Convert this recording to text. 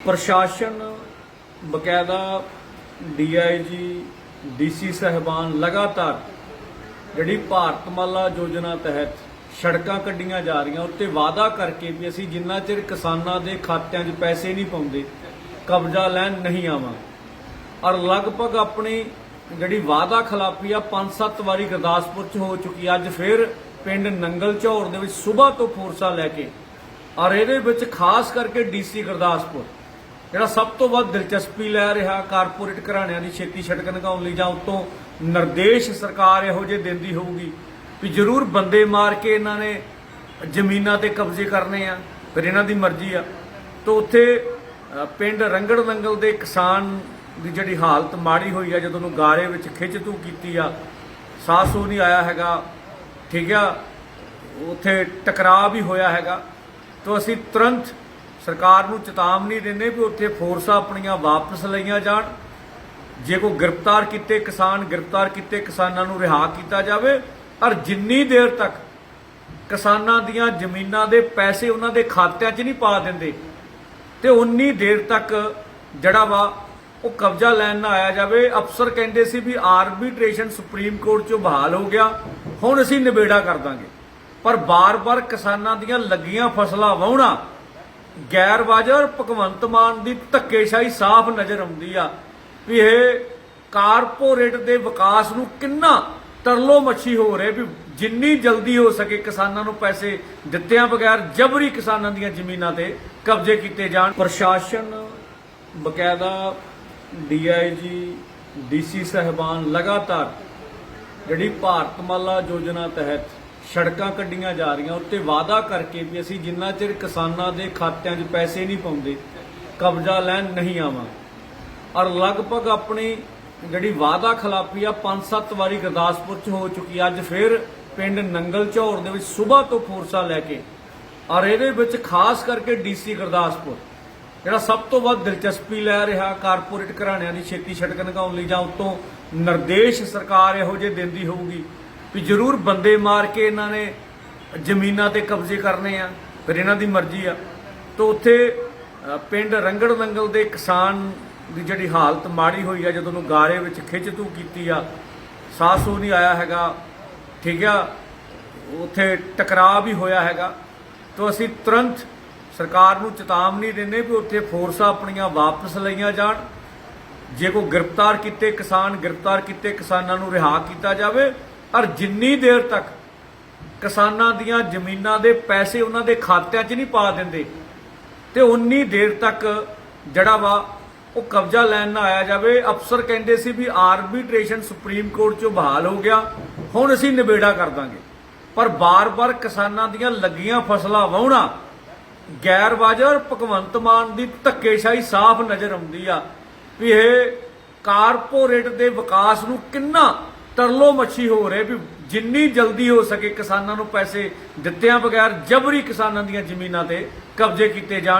ਪ੍ਰਸ਼ਾਸਨ, ਬਕਾਇਦਾ DIG, DC ਸਹਿਬਾਨ ਲਗਾਤਾਰ ਜਿਹੜੀ ਭਾਰਤਮਾਲਾ ਯੋਜਨਾ ਤਹਿਤ ਸੜਕਾਂ ਕੱਢੀਆਂ ਜਾ ਰਹੀਆਂ, ਉੱਤੇ ਵਾਅਦਾ ਕਰਕੇ ਵੀ ਅਸੀਂ ਜਿੰਨਾ ਚਿਰ ਕਿਸਾਨਾਂ ਦੇ ਖਾਤਿਆਂ 'ਚ ਪੈਸੇ ਨਹੀਂ ਪਾਉਂਦੇ, ਕਬਜ਼ਾ ਲੈਣ ਨਹੀਂ ਆਵਾਂਗੇ ਔਰ ਲਗਭਗ ਆਪਣੀ ਜਿਹੜੀ ਵਾਅਦਾ ਖਿਲਾਫੀ ਆ ਪੰਜ ਸੱਤ ਵਾਰੀ ਗੁਰਦਾਸਪੁਰ 'ਚ ਹੋ ਚੁੱਕੀ ਅੱਜ ਫਿਰ ਪਿੰਡ ਨੰਗਲ ਝੌਰ ਦੇ ਵਿੱਚ ਸਵੇਰ ਤੋਂ ਫੋਰਸਾ ਲੈ ਕੇ ਔਰ ਇਹਦੇ ਵਿੱਚ ਖਾਸ ਕਰਕੇ ਡੀਸੀ ਗੁਰਦਾਸਪੁਰ। ਜਿਹੜਾ ਸਭ ਤੋਂ ਵੱਧ ਦਿਲਚਸਪੀ ਲੈ ਰਿਹਾ ਕਾਰਪੋਰੇਟ ਘਰਾਣਿਆਂ ਦੀ ਛੇਤੀ ਸੜਕ ਲਗਾਉਣ ਲਈ ਜਾਂ ਉਤੋਂ ਨਿਰਦੇਸ਼ ਸਰਕਾਰ ਇਹੋ ਜਿਹੇ ਦਿੰਦੀ ਹੋਊਗੀ ਵੀ ਜ਼ਰੂਰ ਬੰਦੇ ਮਾਰ ਕੇ ਇਹਨਾਂ ਨੇ ਜ਼ਮੀਨਾਂ ਤੇ ਕਬਜ਼ੇ ਕਰਨੇ ਆ, ਫਿਰ ਇਹਨਾਂ ਦੀ ਮਰਜ਼ੀ ਆ। ਤਾਂ ਉੱਥੇ ਪਿੰਡ ਰੰਗੜ ਨੰਗਲ ਦੇ ਕਿਸਾਨ ਦੀ ਜਿਹੜੀ ਹਾਲਤ ਮਾੜੀ ਹੋਈ ਆ, ਜਦੋਂ ਨੂੰ ਗਾਰੇ ਵਿੱਚ ਖਿੱਚ ਤੂ ਕੀਤੀ ਆ ਸਾਸੂ ਨਹੀਂ ਆਇਆ ਹੈਗਾ, ਠੀਕ ਆ, ਉੱਥੇ ਟਕਰਾਅ ਵੀ ਹੋਇਆ ਹੈਗਾ। ਤਾਂ ਅਸੀਂ ਤੁਰੰਤ ਸਰਕਾਰ ਨੂੰ ਚੇਤਾਵਨੀ ਦਿੰਦੇ ਵੀ ਉੱਥੇ ਫੋਰਸਾਂ ਆਪਣੀਆਂ ਵਾਪਸ ਲਈਆਂ ਜਾਣ। ਜੇ ਕੋਈ ਗ੍ਰਿਫਤਾਰ ਕੀਤੇ, ਕਿਸਾਨ ਗ੍ਰਿਫਤਾਰ ਕੀਤੇ, ਕਿਸਾਨਾਂ ਨੂੰ ਰਿਹਾ ਕੀਤਾ ਜਾਵੇ ਔਰ ਜਿੰਨੀ ਦੇਰ ਤੱਕ ਕਿਸਾਨਾਂ ਦੀਆਂ ਜ਼ਮੀਨਾਂ ਦੇ ਪੈਸੇ ਉਹਨਾਂ ਦੇ ਖਾਤਿਆਂ 'ਚ ਨਹੀਂ ਪਾ ਦਿੰਦੇ, ਤੇ ਉਨੀ ਦੇਰ ਤੱਕ ਜਿਹੜਾ ਵਾ ਉਹ ਕਬਜ਼ਾ ਲੈਣ ਨਾ ਆਇਆ ਜਾਵੇ, ਅਫਸਰ ਕਹਿੰਦੇ ਸੀ ਵੀ ਆਰਬਿਟ੍ਰੇਸ਼ਨ ਸੁਪਰੀਮ ਕੋਰਟ 'ਚੋਂ ਬਹਾਲ ਹੋ ਗਿਆ, ਹੁਣ ਅਸੀਂ ਨਿਬੇੜਾ ਕਰ ਦਾਂਗੇ। ਪਰ ਬਾਰ-ਬਾਰ ਕਿਸਾਨਾਂ ਦੀਆਂ ਲੱਗੀਆਂ ਫਸਲਾਂ ਵਾਹੁਣਾ ਗੈਰ ਵਾਜਰ ਭਗਵੰਤ ਮਾਨ ਦੀ ਧੱਕੇਸ਼ਾਹੀ ਸਾਫ਼ ਨਜ਼ਰ ਆਉਂਦੀ ਆ ਵੀ ਇਹ ਕਾਰਪੋਰੇਟ ਦੇ ਵਿਕਾਸ ਨੂੰ ਕਿੰਨਾ ਤਰਲੋ ਮੱਛੀ ਹੋ ਰਿਹਾ ਵੀ ਜਿੰਨੀ ਜਲਦੀ ਹੋ ਸਕੇ ਕਿਸਾਨਾਂ ਨੂੰ ਪੈਸੇ ਦਿੱਤਿਆਂ ਬਗੈਰ ਜਬਰੀ ਕਿਸਾਨਾਂ ਦੀਆਂ ਜ਼ਮੀਨਾਂ ਤੇ ਕਬਜ਼ੇ ਕੀਤੇ ਜਾਣ। ਪ੍ਰਸ਼ਾਸਨ, ਬਕਾਇਦਾ ਡੀਆਈਜੀ, ਡੀਸੀ ਸਹਿਬਾਨ ਲਗਾਤਾਰ ਜਿਹੜੀ ਭਾਰਤਮਾਲਾ ਯੋਜਨਾ ਤਹਿਤ ਸੜਕਾਂ ਕੱਢੀਆਂ ਜਾ ਰਹੀਆਂ, ਉੱਤੇ ਵਾਅਦਾ ਕਰਕੇ ਵੀ ਅਸੀਂ ਜਿੰਨਾ ਚਿਰ ਕਿਸਾਨਾਂ ਦੇ ਖਾਤਿਆਂ 'ਚ ਪੈਸੇ ਨਹੀਂ ਪਾਉਂਦੇ, ਕਬਜ਼ਾ ਲੈਣ ਨਹੀਂ ਆਵਾਂਗੇ ਔਰ ਲਗਭਗ ਆਪਣੀ ਜਿਹੜੀ ਵਾਅਦਾ ਖਿਲਾਫੀ ਆ ਪੰਜ ਸੱਤ ਵਾਰੀ ਗੁਰਦਾਸਪੁਰ 'ਚ ਹੋ ਚੁੱਕੀ ਅੱਜ ਫਿਰ ਪਿੰਡ ਨੰਗਲ ਝੌਰ ਦੇ ਵਿੱਚ ਸਵੇਰ ਤੋਂ ਫੋਰਸਾ ਲੈ ਕੇ, ਔਰ ਇਹਦੇ ਵਿੱਚ ਖਾਸ ਕਰਕੇ ਡੀਸੀ ਗੁਰਦਾਸਪੁਰ, ਜਿਹੜਾ ਸਭ ਤੋਂ ਵੱਧ ਦਿਲਚਸਪੀ ਲੈ ਰਿਹਾ ਕਾਰਪੋਰੇਟ ਘਰਾਣਿਆਂ ਦੀ ਛੇਤੀ ਸੜਕ ਲਗਾਉਣ ਲਈ ਜਾਂ ਉਤੋਂ ਨਿਰਦੇਸ਼ ਸਰਕਾਰ ਇਹੋ ਜਿਹੇ ਦਿੰਦੀ ਹੋਊਗੀ ਵੀ ਜ਼ਰੂਰ ਬੰਦੇ ਮਾਰ ਕੇ ਇਹਨਾਂ ਨੇ ਜ਼ਮੀਨਾਂ ਤੇ ਕਬਜ਼ੇ ਕਰਨੇ ਆ, ਫਿਰ ਇਹਨਾਂ ਦੀ ਮਰਜ਼ੀ ਆ। ਤਾਂ ਉੱਥੇ ਪਿੰਡ ਰੰਗੜ ਨੰਗਲ ਦੇ ਕਿਸਾਨ ਦੀ ਜਿਹੜੀ ਹਾਲਤ ਮਾੜੀ ਹੋਈ ਆ, ਜਦੋਂ ਨੂੰ ਗਾਰੇ ਵਿੱਚ ਖਿੱਚ ਤੂ ਕੀਤੀ ਆ ਸਾਸੂ ਨਹੀਂ ਆਇਆ ਹੈਗਾ, ਠੀਕ ਆ, ਉੱਥੇ ਟਕਰਾਅ ਵੀ ਹੋਇਆ ਹੈਗਾ। ਤਾਂ ਅਸੀਂ ਤੁਰੰਤ ਸਰਕਾਰ ਨੂੰ ਚੇਤਾਵਨੀ ਦਿੰਦੇ ਵੀ ਉੱਥੇ ਫੋਰਸਾਂ ਆਪਣੀਆਂ ਵਾਪਸ ਲਈਆਂ ਜਾਣ। ਜੇ ਕੋਈ ਗ੍ਰਿਫਤਾਰ ਕੀਤੇ ਕਿਸਾਨ, ਗ੍ਰਿਫਤਾਰ ਕੀਤੇ ਕਿਸਾਨਾਂ ਨੂੰ ਰਿਹਾ ਕੀਤਾ ਜਾਵੇ ਔਰ ਜਿੰਨੀ ਦੇਰ ਤੱਕ ਕਿਸਾਨਾਂ ਦੀਆਂ ਜ਼ਮੀਨਾਂ ਦੇ ਪੈਸੇ ਉਹਨਾਂ ਦੇ ਖਾਤਿਆਂ 'ਚ ਨਹੀਂ ਪਾ ਦਿੰਦੇ ਤੇ ਉਨੀ ਦੇਰ ਤੱਕ ਜਿਹੜਾ ਵਾ ਉਹ ਕਬਜ਼ਾ ਲੈਣ ਨਾ ਆਇਆ ਜਾਵੇ, ਅਫਸਰ ਕਹਿੰਦੇ ਸੀ ਵੀ ਆਰਬਿਟ੍ਰੇਸ਼ਨ ਸੁਪਰੀਮ ਕੋਰਟ 'ਚੋਂ ਬਹਾਲ ਹੋ ਗਿਆ, ਹੁਣ ਅਸੀਂ ਨਿਬੇੜਾ ਕਰ ਦਾਂਗੇ। ਪਰ ਬਾਰ-ਬਾਰ ਕਿਸਾਨਾਂ ਦੀਆਂ ਲੱਗੀਆਂ ਫਸਲਾਂ ਵਾਹੁਣਾ, ਗੈਰ ਵਾਜਰ ਭਗਵੰਤ ਮਾਨ ਦੀ ਧੱਕੇਸ਼ਾਹੀ ਸਾਫ਼ ਨਜ਼ਰ ਆਉਂਦੀ ਆ ਵੀ ਇਹ ਕਾਰਪੋਰੇਟ ਦੇ ਵਿਕਾਸ ਨੂੰ ਕਿੰਨਾ ਤਰਲੋ ਮੱਛੀ ਹੋ ਰਹੇ ਵੀ ਜਿੰਨੀ ਜਲਦੀ ਹੋ ਸਕੇ ਕਿਸਾਨਾਂ ਨੂੰ ਪੈਸੇ ਦਿੱਤਿਆਂ ਬਗੈਰ ਜਬਰੀ ਕਿਸਾਨਾਂ ਦੀਆਂ ਜ਼ਮੀਨਾਂ ਤੇ ਕਬਜ਼ੇ ਕੀਤੇ ਜਾਣ।